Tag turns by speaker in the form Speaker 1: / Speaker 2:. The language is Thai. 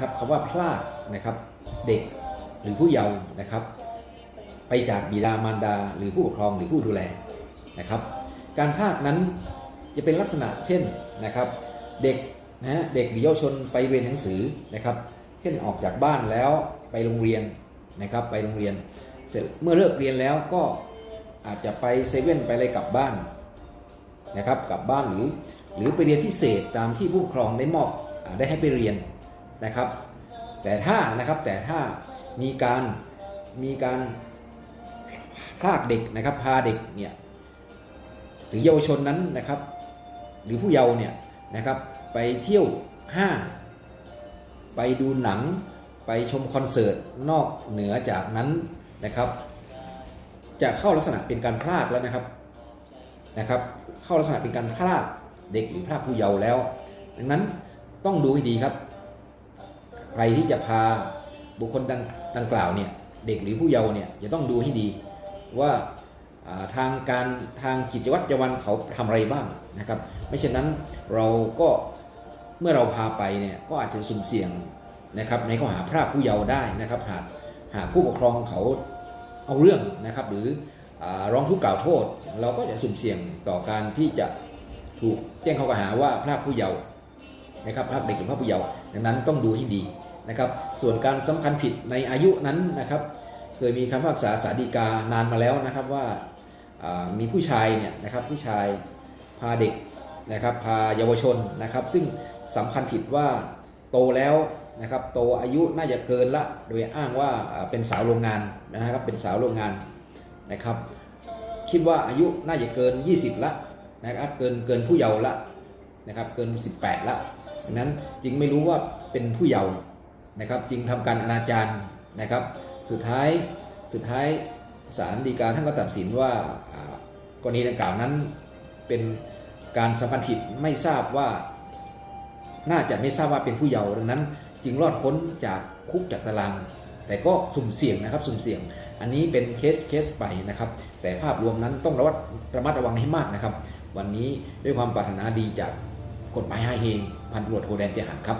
Speaker 1: นะครับคำว่าพลากนะครับเด็กหรือผู้เยาว์นะครับ ไปจากบิดามารดาหรือผู้ปกครองหรือผู้ดูแลนะครับ การพลากนั้นจะเป็นลักษณะเช่นนะครับ เด็กนะฮะเด็กหรือเยาวชนไปเรียนหนังสือนะครับ เช่นออกจากบ้านแล้วไปโรงเรียนนะครับ ไปโรงเรียนเสร็จเมื่อเลิกเรียนแล้วก็อาจจะไปเซเว่นไปอะไรกลับบ้านนะครับ กลับบ้านหรือ หรือไปเรียนพิเศษตามที่ผู้ปกครองได้มอบได้ให้ไปเรียน นะครับ แต่ถ้านะครับแต่ถ้ามีการมีการพากเด็กนะครับพาเด็กเนี่ยหรือเยาวชนนั้นนะครับ หรือผู้เยาว์เนี่ยนะครับ ไปเที่ยวห้างไปดูหนังไปชมคอนเสิร์ตนอกเหนือจากนั้นนะครับ จะเข้าลักษณะเป็นการพลากแล้วนะครับนะครับ เข้าลักษณะเป็นการพลากเด็กหรือพลากผู้เยาว์แล้ว ดังนั้นต้องดูให้ดีครับ ใครที่จะพาบุคคลดังดังกล่าวเนี่ยเด็กหรือผู้เยาว์เนี่ยจะต้องดูให้ดีว่าทางการทางกิจวัตรประจำวันเขาทำอะไรบ้างนะครับ ไม่เช่นนั้นเราก็เมื่อเราพาไปเนี่ยก็อาจจะสุ่มเสี่ยงนะครับในข้อหาพรากผู้เยาว์ได้นะครับหากหากผู้ปกครองเขาเอาเรื่องนะครับ หรือร้องทุกข์กล่าวโทษ เราก็จะสุ่มเสี่ยงต่อการที่จะถูกแจ้งข้อกล่าวหาว่าพรากผู้เยาว์ นะครับพรากเด็กหรือพรากผู้เยาว์ดังนั้นต้องดูให้ดีนะครับ ส่วนการสำคัญผิดในอายุนั้นนะครับ เคยมีคำพิพากษาสาฎีกานานมาแล้วนะครับว่ามีผู้ชายเนี่ยนะครับผู้ชายพาเด็กนะครับพาเยาวชนนะครับ ซึ่งสำคัญผิดว่าโตแล้วนะครับโตอายุน่าจะเกินละโดยอ้างว่าอ่าเป็นสาวโรงงานนะครับเป็นสาวโรงงานนะครับ คิดว่าอายุน่าจะเกิน 20 ละนะครับเกินเกินผู้เยาว์ละ นะครับเกิน 18ละดังนั้นจึงไม่รู้ว่าเป็นผู้เยาว์นะครับจึงทำการอนาจารนะครับสุดท้ายสุดท้ายศาลฎีกาท่านก็ตัดสินว่ากรณีดังกล่าวนั้นเป็นการสัมพันธ์ผิดไม่ทราบว่า น่าจะไม่ทราบว่าเป็นผู้เยาว์ดังนั้น จึงรอดพ้นจากคุกจากตาราง แต่ก็สุ่มเสี่ยงนะครับสุ่มเสี่ยง อันนี้เป็นเคสเคสไปนะครับ แต่ภาพรวมนั้นต้องระมัดระมัดระวังให้มากนะครับ วันนี้ด้วยความปรารถนาดีจาก กฎหมายฮาเฮพันตำรวจโทแดนเจหันครับ